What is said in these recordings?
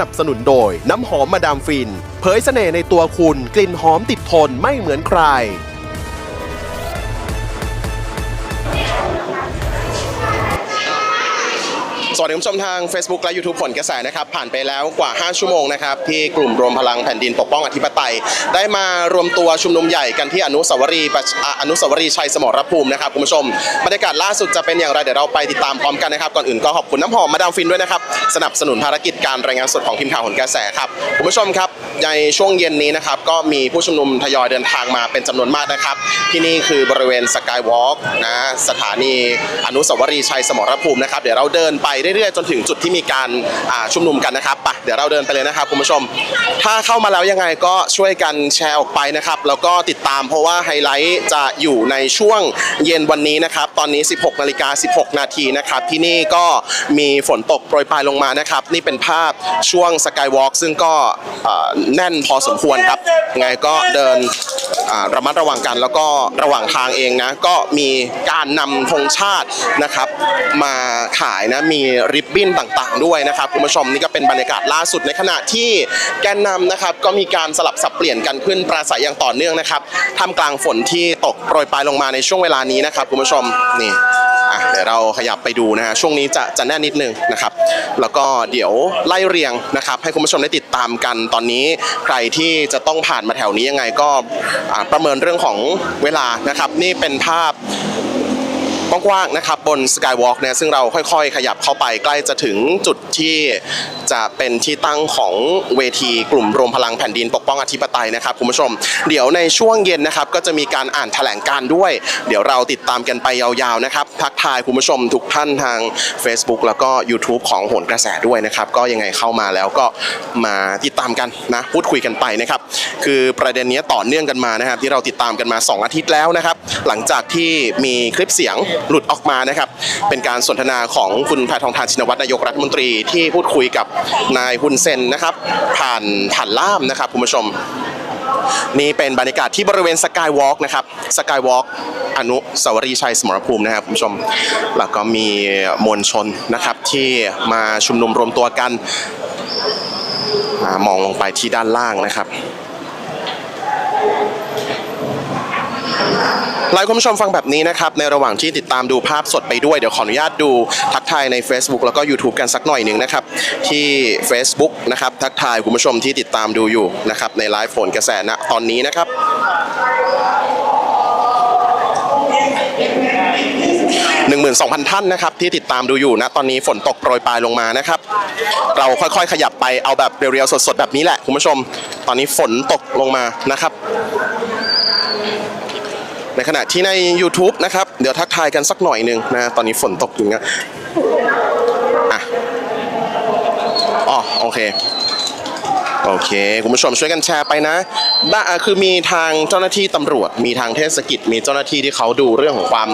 นับสนุนโดย น้ำหอมมาดามฟิน เผยเสน่ห์ในตัวคุณกลิ่นหอมติดทนไม่เหมือนใคร วัสดีคุณผู้ชมทาง Facebook และ YouTube ผลกระแสนะครับ ผ่านไปแล้วกว่า 5 ชั่วโมงนะครับ ที่กลุ่มรวมพลังแผ่นดินปกป้องอธิปไตย ได้มารวมตัวชุมนุมใหญ่กันที่อนุสาวรีย์อนุสาวรีย์ชัยสมรภูมินะครับคุณผู้ชมบรรยากาศล่าสุดจะเป็นอย่างไรเดี๋ยวเราไปติดตามพร้อมกันนะครับก่อนอื่นก็ขอบคุณน้ำหอมมาดามฟินด้วยนะครับสนับสนุนภารกิจการรายงานสดของทีมข่าวผลกระแสครับคุณผู้ชมครับในช่วงเย็นนี้นะครับก็มีผู้ชุมนุมทยอยเดินทางมาเป็นจำนวนมากนะครับ ที่นี่คือบริเวณสกายวอล์กนะสถานีอนุสาวรีย์ชัยสมรภูมินะครับเดี๋ยวเราเดินไปเรื่อยๆ จนถึงจุดที่มีการชุมนุมกันนะครับไปเดี๋ยวเราเดินไปเลยนะครับคุณผู้ชม ถ้าเข้ามาแล้วยังไงก็ช่วยกันแชร์ออกไปนะครับ แล้วก็ติดตามเพราะว่าไฮไลท์จะอยู่ในช่วงเย็นวันนี้นะครับ ตอนนี้ 16นาฬิกา16 นาทีนะครับ ที่นี่ก็มีฝนตกโปรยปลายลงมานะครับ นี่เป็นภาพช่วงสกายวอล์กซึ่งก็แน่นพอสมควรครับยังไงก็เดินระมัดระวังกันแล้วก็ระหว่างทางเองนะ ก็มีการนำธงชาตินะครับ มาขายนะมีริบบิ้นต่างๆ ด้วยนะครับคุณผู้ชมนี่ก็เป็นบรรยากาศล่าสุดในขณะที่แกนนำนะครับก็มีการสลับสับเปลี่ยนกันขึ้นปราศัยอย่างต่อเนื่องนะครับท่ามกลางฝนที่ตกโปรยปลายลงมาในช่วงเวลานี้นะครับคุณผู้ชมนี่อะเดี๋ยวเราขยับไปดูนะฮะช่วงนี้จะจะแน่นนิดนึงนะครับแล้วก็เดี๋ยวไล่เรียงนะครับให้คุณผู้ชมได้ติดตามกันตอนนี้ ใครที่จะต้องผ่านมาแถวนี้ยังไงก็อ่าประเมินเรื่องของเวลานะครับนี่เป็นภาพ กว้างๆนะครับบนสกายวอล์กเนี่ยซึ่งเราค่อยๆ ขยับเข้าไปใกล้จะถึงจุดที่จะเป็นที่ตั้งของเวทีกลุ่มรวมพลังแผ่นดินปกป้องอธิปไตยนะครับคุณผู้ชม เดี๋ยวในช่วงเย็นนะครับก็จะมีการอ่านแถลงการ์ด้วย เดี๋ยวเราติดตามกันไปยาวๆนะครับทักทายคุณผู้ชมทุกท่านทาง Facebook แล้วก็ YouTube ของโหนกระแสด้วยนะครับก็ยังไงเข้ามาแล้วก็มาติดตามกันนะพูดคุยกันไปนะครับคือประเด็นนี้ต่อเนื่องกันมานะครับที่เราติดตามกันมา 2 อาทิตย์แล้วนะครับหลังจากที่มีคลิปเสียงหลุดออกมานะครับ เป็นการสนทนาของคุณแพทองทานชินวัตรนายกรัฐมนตรีที่พูดคุยกับนายฮุนเซนนะครับ ผ่านผ่านล่ามนะครับคุณผู้ชม นี่เป็นบรรยากาศที่บริเวณสกายวอล์กนะครับสกายวอล์กอนุสาวรีย์ชัยสมรภูมินะครับคุณผู้ชม แล้วก็มีมวลชนนะครับที่มาชุมนุมรวมตัวกันมองลงไปที่ด้านล่างนะครับ หลายคุณผู้ชมฟังแบบนี้นะครับในระหว่างที่ติดตามดูภาพสดไปด้วยเดี๋ยวขออนุญาตดูทักทายใน Facebook แล้วก็ YouTube กันสักหน่อยหนึ่งนะครับที่ Facebook นะครับทักทายคุณผู้ชมที่ติดตามดูอยู่นะครับในไลฟ์โฟนกระแสณตอนนี้นะครับ12,000 ท่านนะครับที่ติดตามดูอยู่นะตอนนี้ฝนตกโปรยปลายลงมานะครับ เราค่อยๆ ขยับไปเอาแบบเรียวๆสดๆแบบนี้แหละคุณผู้ชม ตอนนี้ฝนตกลงมานะครับ ในขณะที่ใน YouTube นะครับ เดี๋ยวทักทายกันสักหน่อยหนึ่งนะ ตอนนี้ฝนตกอยู่นะอะอ๋อโอเค โอเค คุณผู้ชมช่วยกันแชร์ไปนะ บ้าอะคือมีทางเจ้าหน้าที่ตำรวจ มีทางเทศกิจ มีเจ้าหน้าที่ที่เขาดูเรื่องของความ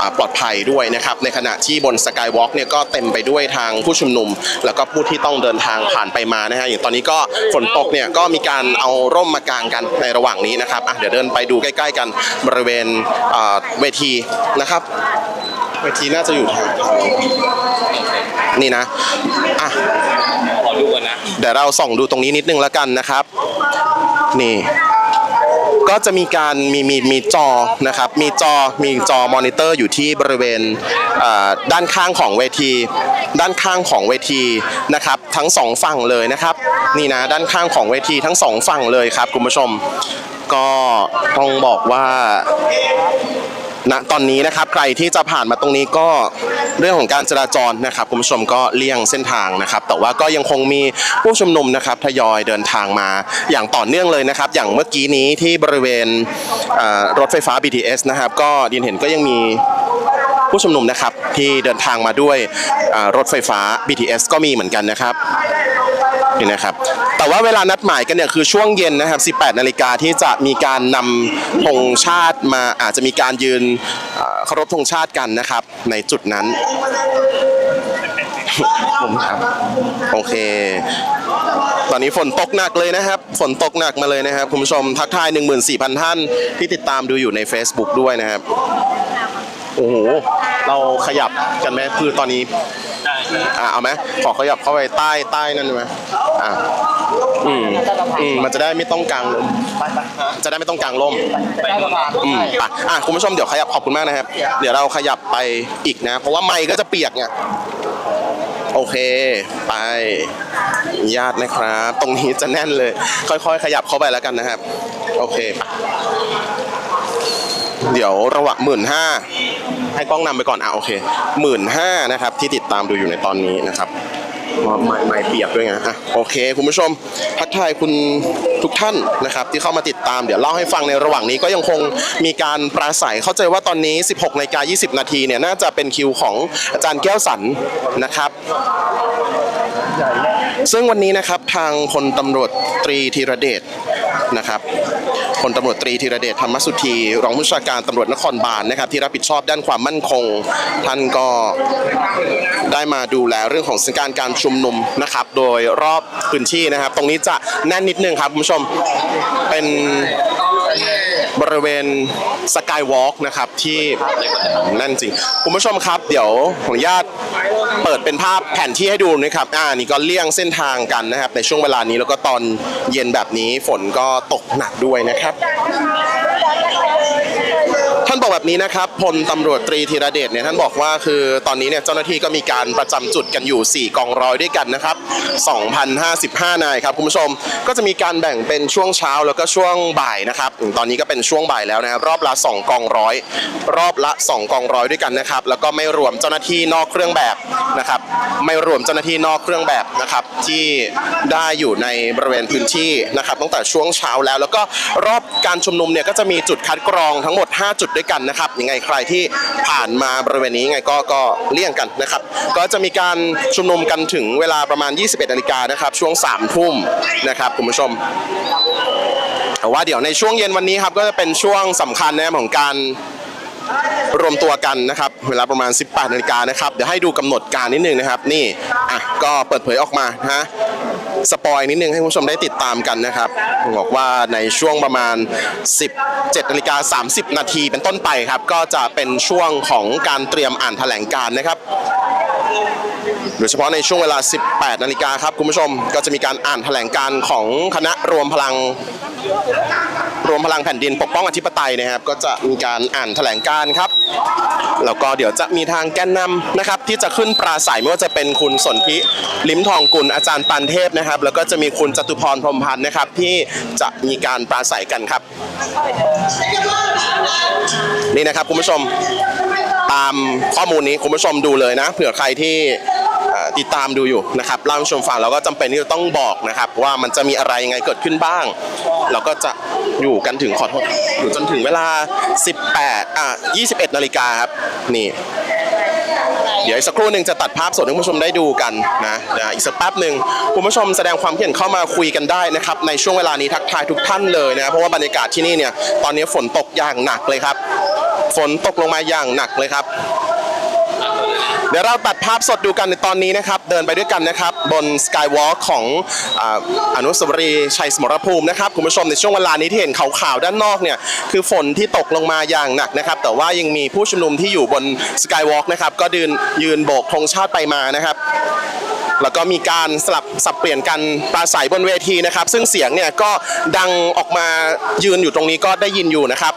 อ่าปลอดภัยด้วยนะครับในขณะที่บนสกายวอล์กเนี่ยก็เต็มไปด้วยทางผู้ชุมนุม แล้วก็ผู้ที่ต้องเดินทางผ่านไปมานะฮะอย่างตอนนี้ก็ฝนตกเนี่ยก็มีการเอาร่มมากางกันในระหว่างนี้นะครับอะเดี๋ยวเดินไปดูใกล้ ๆ กันบริเวณอ่าเวทีนะครับ เวทีน่าจะอยู่ทางนี่นะอะขอดูก่อนนะ เดี๋ยวเราส่องดูตรงนี้นิดนึงแล้วกันนะครับ นี่ก็จะมีการมีมีมีจอนะครับ มีจอมีจอมอนิเตอร์อยู่ที่บริเวณด้านข้างของเวที ด้านข้างของเวทีนะครับ ทั้งสองฝั่งเลยนะครับ นี่นะด้านข้างของเวทีทั้งสองฝั่งเลยครับคุณผู้ชม ก็ต้องบอกว่า ณตอนนี้นะครับใครที่จะผ่านมาตรงนี้ก็เรื่องของการจราจรนะครับคุณผู้ชมก็เลี่ยงเส้นทางนะครับ แต่ว่าก็ยังคงมีผู้ชุมนุมนะครับทยอยเดินทางมาอย่างต่อเนื่องเลยนะครับ อย่างเมื่อกี้นี้ที่บริเวณรถไฟฟ้า BTS นะครับ ก็ดินเห็นก็ยังมีผู้ชุมนุมนะครับที่เดินทางมาด้วยรถไฟฟ้า BTS ก็มีเหมือนกันนะครับ นี่นะครับแต่ว่าเวลานัดหมายกันเนี่ยคือช่วงเย็นนะครับ 18 นาฬิกาที่จะมีการนำธงชาติมาอาจจะมีการยืนเอ่อเคารพธงชาติกันนะครับ ในจุดนั้นผมครับโอเค ตอนนี้ฝนตกหนักเลยนะครับ ฝนตกหนักมาเลยนะครับคุณผู้ชมทักทาย 14,000 ท่านที่ติดตามดูอยู่ใน Facebook ด้วยนะครับโอ้โหเราขยับกันไหมคือตอนนี้ได้อะเอาไหมขอขยับเข้าไปใต้ใต้นั่นได้ไหม อะอืมอืมมันจะได้ไม่ต้องกางลมจะได้ไม่ต้องกางลมไปนู่นอืมไปอะคุณผู้ชมเดี๋ยวขยับขอบคุณมากนะครับ เดี๋ยวเราขยับไปอีกนะ เพราะว่าไมค์ก็จะเปียกไงโอเค ไปญาตินะครับ ตรงนี้จะแน่นเลย ค่อยๆ ขยับเข้าไปแล้วกันนะครับ โอเคไปเดี๋ยวระหว่างหมื่นห้าให้กล้องนำไปก่อนอะโอเคหมื่นห้านะครับ ที่ติดตามดูอยู่ในตอนนี้นะครับ ว่าไม่ไม่เปียกด้วยไงอะโอเคคุณผู้ชมทักทายคุณทุกท่านนะครับที่เข้ามาติดตามเดี๋ยวเล่าให้ฟังในระหว่างนี้ก็ยังคงมีการปราศัยเข้าใจว่าตอนนี้ 16นาฬิกา20 นาทีเนี่ยน่าจะเป็นคิวของอาจารย์แก้วสันนะครับซึ่งวันนี้นะครับทางพลตำรวจตรีธีรเดชนะครับ พลตำรวจตรีธีรเดชธรรมสุธีรองผู้ชาการตำรวจนครบาลนะครับ ที่รับผิดชอบด้านความมั่นคง ท่านก็ได้มาดูแลเรื่องของสถานการณ์การชุมนุมนะครับ โดยรอบพื้นที่นะครับ ตรงนี้จะแน่นนิดนึงครับคุณผู้ชมเป็น บริเวณสกายวอล์กนะครับที่นั่นจริง คุณผู้ชมครับ เดี๋ยวขออนุญาตเปิดเป็นภาพแผนที่ให้ดูนะครับ อ่านี่ก็เลี่ยงเส้นทางกันนะครับ ในช่วงเวลานี้แล้วก็ตอนเย็นแบบนี้ฝนก็ตกหนักด้วยนะครับานบอกแบบนี้นะครับพลตำรวจตรีธีรเดชเนี่ยท่านบอกว่าคือตอนนี้เนี่ยเจ้าหน้าที่ก็มีการประจำจุดกันอยู่ 4 กองร้อยด้วยกันนะครับ2,055 นายครับคุณผู้ชม ก็จะมีการแบ่งเป็นช่วงเช้าแล้วก็ช่วงบ่ายนะครับ ตอนนี้ก็เป็นช่วงบ่ายแล้วนะครับรอบละ 2 กองร้อยรอบละ 2 กองร้อยด้วยกันนะครับ แล้วก็ไม่รวมเจ้าหน้าที่นอกเครื่องแบบนะครับ ไม่รวมเจ้าหน้าที่นอกเครื่องแบบนะครับที่ได้อยู่ในบริเวณพื้นที่นะครับ ตั้งแต่ช่วงเช้าแล้วแล้วก็รอบ การชุมนุมเนี่ยก็จะมีจุดคัดกรองทั้งหมด 5 จุดด้วยกันนะครับยังไงใครที่ผ่านมาบริเวณนี้ยังไงก็ก็เลี่ยงกันนะครับ ก็จะมีการชุมนุมกันถึงเวลาประมาณ 21นาฬิกานะครับ ช่วง3ทุ่มนะครับคุณผู้ชมแต่ว่าเดี๋ยวในช่วงเย็นวันนี้ครับก็จะเป็นช่วงสำคัญนะของการรวมตัวกันนะครับ เวลาประมาณ 18นาฬิกานะครับ เดี๋ยวให้ดูกำหนดการนิดนึงนะครับ นี่อะก็เปิดเผยออกมานะฮะ สปอยนิดนึงให้คุณผู้ชมได้ติดตามกันนะครับบอกว่าในช่วงประมาณ 17นาฬิกา30 นาทีเป็นต้นไปครับ ก็จะเป็นช่วงของการเตรียมอ่านแถลงการนะครับโดยเฉพาะในช่วงเวลา 18 นาฬิกาครับ คุณผู้ชมก็จะมีการอ่านแถลงการของคณะรวมพลัง รวมพลังแผ่นดินปกป้องอธิปไตยนะครับ ก็จะมีการอ่านแถลงการ์ครับ แล้วก็เดี๋ยวจะมีทางแกนนำนะครับ ที่จะขึ้นปราศัยไม่ว่าจะเป็นคุณสนธิลิ้มทองกุลอาจารย์ปานเทพนะครับ แล้วก็จะมีคุณจตุพรพรมพันธ์นะครับ ที่จะมีการปราศัยกันครับ นี่นะครับคุณผู้ชมตามข้อมูลนี้คุณผู้ชมดูเลยนะ เผื่อใครที่ ติดตามดูอยู่นะครับเล่าให้ชมฟังเราก็จำเป็นที่จะต้องบอกนะครับ ว่ามันจะมีอะไรยังไงเกิดขึ้นบ้าง เราก็จะอยู่กันถึงขอโทษอยู่จนถึงเวลา 18อะ21นาฬิกาครับนี่ เดี๋ยวอีกสักครู่หนึ่งจะตัดภาพสดให้คุณผู้ชมได้ดูกันนะนะอีกสักแป๊บหนึ่งคุณผู้ชมแสดงความคิดเห็นเข้ามาคุยกันได้นะครับ ในช่วงเวลานี้ทักทายทุกท่านเลยนะเพราะว่าบรรยากาศที่นี่เนี่ยตอนนี้ฝนตกอย่างหนักเลยครับ ฝนตกลงมาอย่างหนักเลยครับ เดี๋ยวเราตัดภาพสดดูกันในตอนนี้นะครับ เดินไปด้วยกันนะครับ บนสกายวอล์กของออนุสาวรีย์ชัยสมรภูมินะครับคุณผู้ชมในช่วงเวลานี้ที่เห็นขาวๆด้านนอกเนี่ยคือฝนที่ตกลงมาอย่างหนักนะครับ แต่ว่ายังมีผู้ชุมนุมที่อยู่บนสกายวอล์กนะครับก็ดินยืนโบกธงชาติไปมานะครับแล้วก็มีการสลับสับเปลี่ยนกันปราศัยบนเวทีนะครับ ซึ่งเสียงเนี่ยก็ดังออกมายืนอยู่ตรงนี้ก็ได้ยินอยู่นะครับ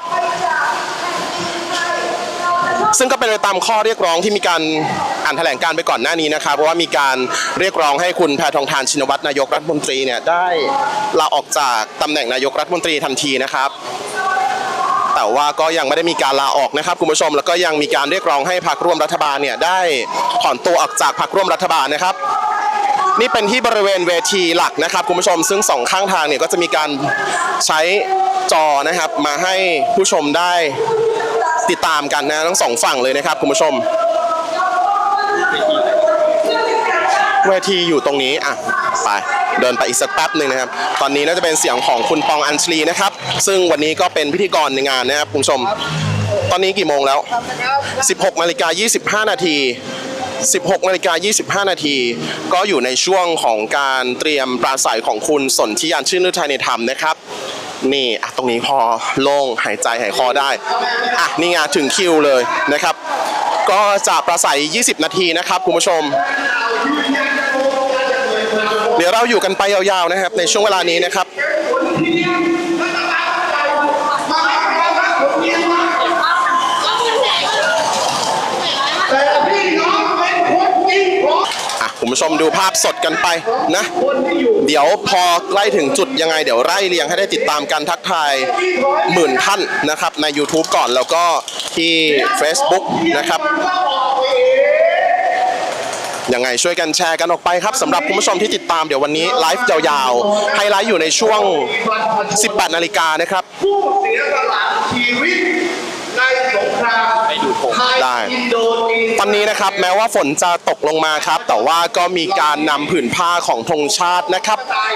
ซึ่งก็เป็นไปตามข้อเรียกร้องที่มีการอ่านแถลงการไปก่อนหน้านี้นะครับเพราะว่ามีการเรียกร้องให้คุณแพทองทานชินวัตรนายกรัฐมนตรีเนี่ยได้ลาออกจากตำแหน่งนายกรัฐมนตรีทันทีนะครับแต่ว่าก็ยังไม่ได้มีการลาออกนะครับคุณผู้ชมแล้วก็ยังมีการเรียกร้องให้พรรคร่วมรัฐบาลเนี่ยได้ถอนตัวออกจากพรรคร่วมรัฐบาลนะครับ นี่เป็นที่บริเวณเวทีหลักนะครับคุณผู้ชมซึ่งสองข้างทางเนี่ยก็จะมีการใช้จอนะครับ มาให้ผู้ชมได้ติดตามกันนะทั้งสองฝั่งเลยนะครับคุณผู้ชม เวทีอยู่ตรงนี้อะไปเดินไปอีกสักแป๊บหนึ่งนะครับ ตอนนี้น่าจะเป็นเสียงของคุณปองอัญชลีนะครับ ซึ่งวันนี้ก็เป็นพิธีกรในงานนะครับคุณผู้ชม ตอนนี้กี่โมงแล้ว 16นาฬิกา25 นาที 16นาฬิกา25 นาที ก็อยู่ในช่วงของการเตรียมปราศัยของคุณสนธิยานชื่นฤทัยในธรรมนะครับ นี่อะตรงนี้พอโล่งหายใจหายคอได้อะนี่ไงถึงคิวเลยนะครับ ก็จะปราศัย 20 นาทีนะครับคุณผู้ชม เดี๋ยวเราอยู่กันไปยาวๆนะครับ ในช่วงเวลานี้นะครับ แต่พี่น้องเป็นคนจริงเพราะ อะ คุณผู้ชมดูภาพสดกันไปนะคนที่อยู่เดี๋ยวพอใกล้ถึงจุดยังไงเดี๋ยวไล่เรียงให้ได้ติดตามกันทักทายหมื่นท่านนะครับ ใน YouTube ก่อนแล้วก็ที่ Facebook นะครับมันก็ออกไปเองยังไงช่วยกันแชร์กันออกไปครับสำหรับคุณผู้ชมที่ติดตามเดี๋ยววันนี้ไลฟ์ยาวๆไฮไลท์อยู่ในช่วง 18 นาฬิกานะครับผู้เสียสละชีวิต ในสงครามไทยได้ อินโดนีเซีย ตอนนี้นะครับแม้ว่าฝนจะตกลงมาครับ แต่ว่าก็มีการนำผืนผ้าของธงชาตินะครับตาย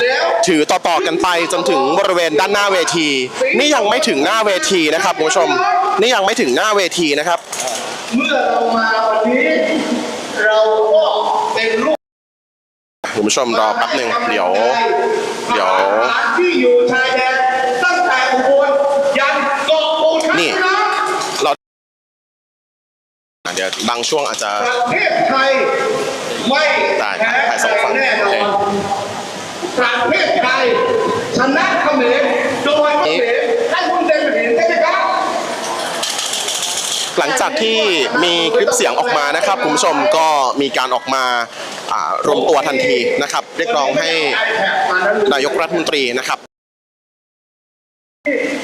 แล้วถือต่อๆกันไปจนถึงบริเวณด้านหน้าเวที นี่ยังไม่ถึงหน้าเวทีนะครับคุณผู้ชม นี่ยังไม่ถึงหน้าเวทีนะครับ เมื่อเรามาวันนี้ เราก็เป็นลูกคุณผู้ชมรอแป๊บหนึ่งเดี๋ยว เดี๋ยว ทหารที่อยู่ชายแดน ดี๋ยวบางช่วงอาจจะประเทศไทยไม่ได้แพ้ถ่ายสองฝั่งแน่นโออเคนประเทศไทยชนะเขมรโดยเขมรให้คุณเดนเห็นใช่ไหมครับหลังจากที่มีคลิปเสียงออกมานะครับคุณผู้ชมก็มีการออกมาอ่ารวมตัวทันทีนะครับ เรียกร้องให้นายกรัฐมนตรีนะครับเอกสารลับ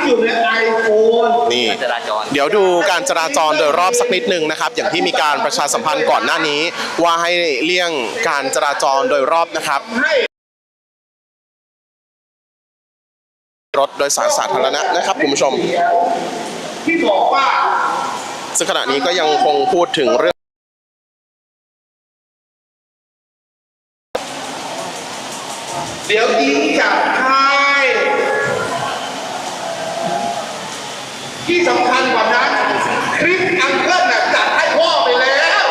ที่อยู่ในไอโฟนนี่ จราจร เดี๋ยวดูการจราจรโดยรอบสักนิดหนึ่งนะครับ อย่างที่มีการประชาสัมพันธ์ก่อนหน้านี้ ว่าให้เลี่ยงการจราจรโดยรอบนะครับ ให้รถโดยสารสาธารณะนะครับคุณผู้ชม ที่บอกว่า ซึ่งขณะนี้ก็ยังคงพูดถึงเรื่อง เดี๋ยวยิงจับให้ที่สำคัญกว่านั้น คลิปอังเคิลน่ะจัดให้พ่อไปแล้ว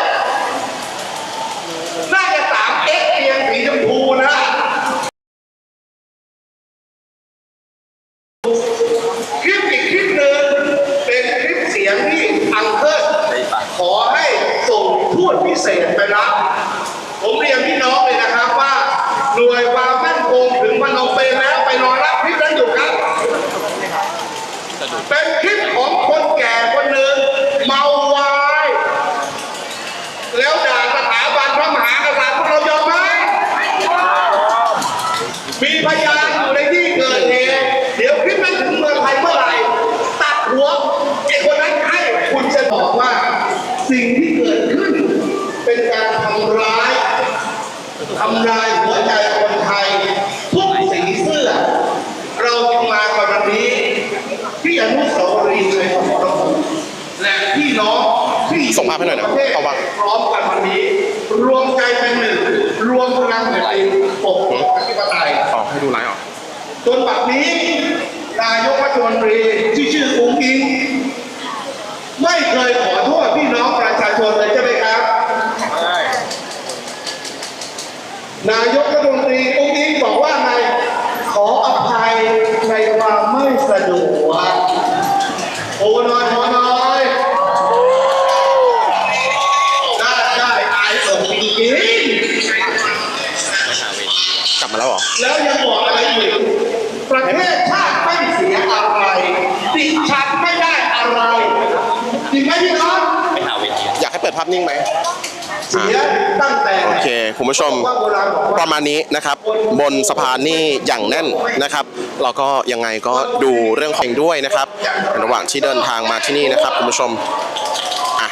น่าจะสามเอ็กเตียงสีชมพูนะ คลิปอีกคลิปหนึ่งเป็นคลิปเสียงที่อังเคิลขอให้ส่งทูตพิเศษไปรับ ผมเรียนพี่น้องเลยนะครับว่า หน่วยความมั่นคงถึงพนมเปญแล้วไปรอรับคลิปนั้นอยู่ครับ เป็นคลิปของคนแก่คนหนึ่งเมาวาย แล้วด่าสถาบันพระมหากษัตริย์พวกเรายอมไหมมีพยานอยู่ในที่เกิดเหตุเดี๋ยวคลิปนั้นถึงเมืองไทยเมื่อไหร่ ตัดหัวไอ้คนนั้นให้คุณจะบอกว่า สิ่งที่เกิดขึ้น เป็นการทำร้าย ทำลายหัวใจคนไทย ทุกสีเสื้อ เราจึงมากันวันนี้ ที่อนุสาวรีย์ชัยสมรภูมิและพี่น้องที่ส่งภาพให้หน่อยนะประเทศเอาวะพร้อมกันวันนี้ รวมใจเป็นหนึ่งรวมพลังแผ่นดินปกป้องอธิปไตยออกให้ดูไลฟ์ออกจนบัดนี้นายกรัฐมนตรีที่ชื่ออุ้งอิง ไม่เคยขอโทษพี่น้องประชาชนเลยใช่ไหมครับ นายกรัฐมนตรีอุ้งอิงบอกว่าไง ขออภัยในความไม่สะดวกโอ้น้อยโอ้น้อยได้ได้อายอกจริงๆ กลับมาแล้วเหรอ แล้วยังบอกอะไรอีกประเทศชาติไม่เสียอะไรดิฉันไม่ได้อะไร จริงไหมพี่น้องไปหาเวทีอยากให้เปิดภาพนิ่งไหมเสียตั้งแต่โอเคคุณผู้ชมว่าโบราณบอกปว่าระมาณนี้นะครับ บนสะพานนี่อย่างแน่นนะครับ เราก็ยังไงก็ดูเรื่องของด้วยนะครับในระหว่างที่เดินทางมาที่นี่นะครับคุณผู้ชมอะ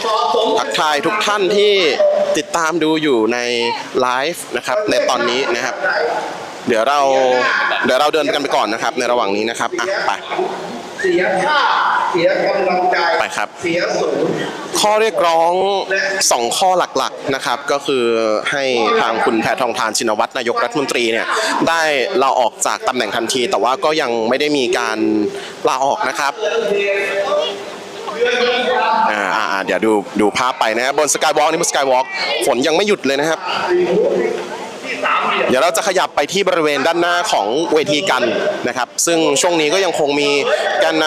เหมาะสมทักทายทุกท่านที่ติดตามดูอยู่ในไลฟ์นะครับในตอนนี้นะครับ เดี๋ยวเราเดี๋ยวเราเดินกันไปก่อนนะครับ ในระหว่างนี้นะครับอะไป เสียค่าเสียกำลังใจไปครับ เสียศูนย์ข้อเรียกร้องสองข้อหลักๆนะครับ ก็คือให้ทางคุณแพทองทานชินวัตรนายกรัฐมนตรีเนี่ยได้ลาออกจากตำแหน่งทันที แต่ว่าก็ยังไม่ได้มีการลาออกนะครับอ่าอ่าอ่าเดี๋ยวดูดูภาพไปนะครับบนสกายวอล์กนี่บนสกายวอล์กฝนยังไม่หยุดเลยนะครับที่สาม เหลี่ยมเดี๋ยวเราจะขยับไปที่บริเวณด้านหน้าของเวทีกันนะครับ ซึ่งช่วงนี้ก็ยังคงมีแกนน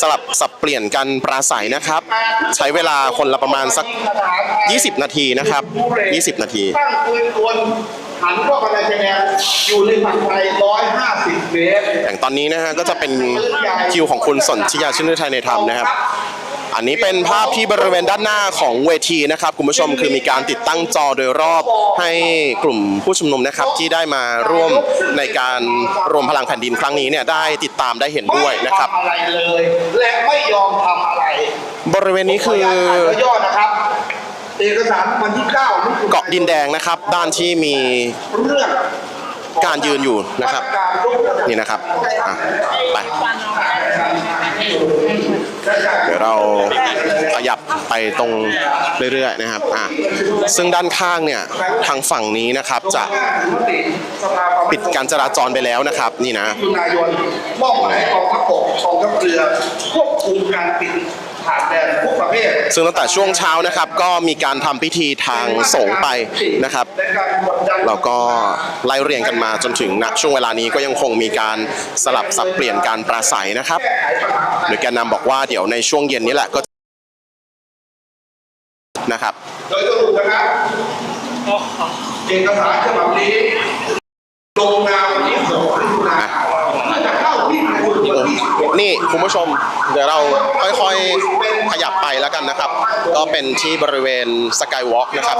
สลับสับเปลี่ยนกันปราศัยนะครับ ใช้เวลาคนละประมาณสัก 20 นาทีนะครับ 20 นาทีตั้งปืนกลหันเข้ามาในชายแดนอยู่ในฝั่งไทย150 เมตรอย่างตอนนี้นะฮะก็จะเป็นคิวของคุณสนธิยาชื่นฤทัยในธรรมนะครับ อันนี้เป็นภาพที่บริเวณด้านหน้าของเวทีนะครับคุณผู้ชมคือมีการติดตั้งจอโดยรอบให้กลุ่มผู้ชุมนุมนะครับที่ได้มาร่วมในการรวมพลังแผ่นดินครั้งนี้เนี่ยได้ติดตามได้เห็นด้วยนะครับไม่ทำอะไรเลยและไม่ยอมทำอะไร บริเวณนี้คือขนุญาตอ่านย่อๆนะครับเอกสารวันที่9มิถุยเกาะดินแดงนะครับ ด้านที่มีเรื่องการยืนอยู่นะครับมาตการยกระดับนี่นะครับอะไป เดี๋ยวเราขยับ ไปตรงเรื่อยๆนะครับอะซึ่งด้านข้างเนี่ยทางฝั่งนี้นะครับจะมติสภาความปิดการจราจรไปแล้วนะครับ นี่นะมิถุนายนมอบหมายให้กองทัพบกกองทัพเรือควบคุมการปิดผ่านแดนทุกประเภทซึ่งตั้งแต่ช่วงเช้านะครับ ก็มีการทำพิธีทางสงฆ์ไปนะครับในการกดดันแล้วก็ไล่เรียงกันมาจนถึงณช่วงเวลานี้ก็ยังคงมีการสลับสับเปลี่ยนการปราศัยนะครับแก้ไขปัญหาโดยแกนนำบอกว่าเดี๋ยวในช่วงเย็นนี้แหละก็ นะครับ โดยสรุปนะครับเอกสารฉบับนี้ลงนามวันที่6มิถุนายนจะเข้าที่คุณวันที่16นี่คุณผู้ชมเดี๋ยวเราค่อยๆ ขยับไปแล้วกันนะครับ ก็เป็นที่บริเวณสกายวอล์กนะครับ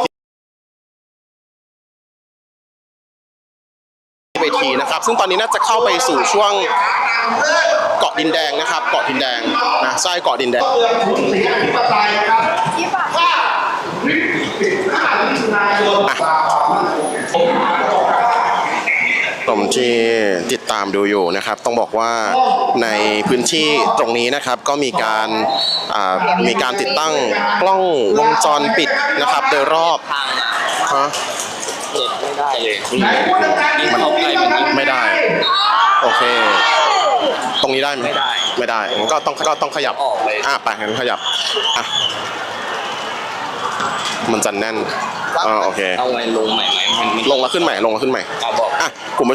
ที่เวทีนะครับ ซึ่งตอนนี้น่าจะเข้าไปสู่ช่วงเกาะดินแดงนะครับ เกาะดินแดงนะใช่เกาะดินแดงเมืองทุนศรีอธิปไตยนะครับว่า วิกฤตห้ามิถุนายนสาผมผมที่ติดตามดูอยู่นะครับ ต้องบอกว่าในพื้นที่ตรงนี้นะครับก็มีการอ่ามีการติดตั้งกล้องวงจรปิดนะครับ โดยรอบฮะเน็ตไม่ได้เลยไหนพูดดังๆยิ่งเข้าใกล้มันยิ่งไม่ได้ โอเค ตรงนี้ได้ไหมไม่ได้ไม่ได้งั้นก็ต้องก็ต้องขยับออกเลยอะไปงั้นขยับอะ มันจะแน่นอ่าโอเค เอาไงลงใหม่ไหมมันมันลงแล้วขึ้นใหม่ลงแล้วขึ้นใหม่ เอาบอก อะกลุ่มผู้ชม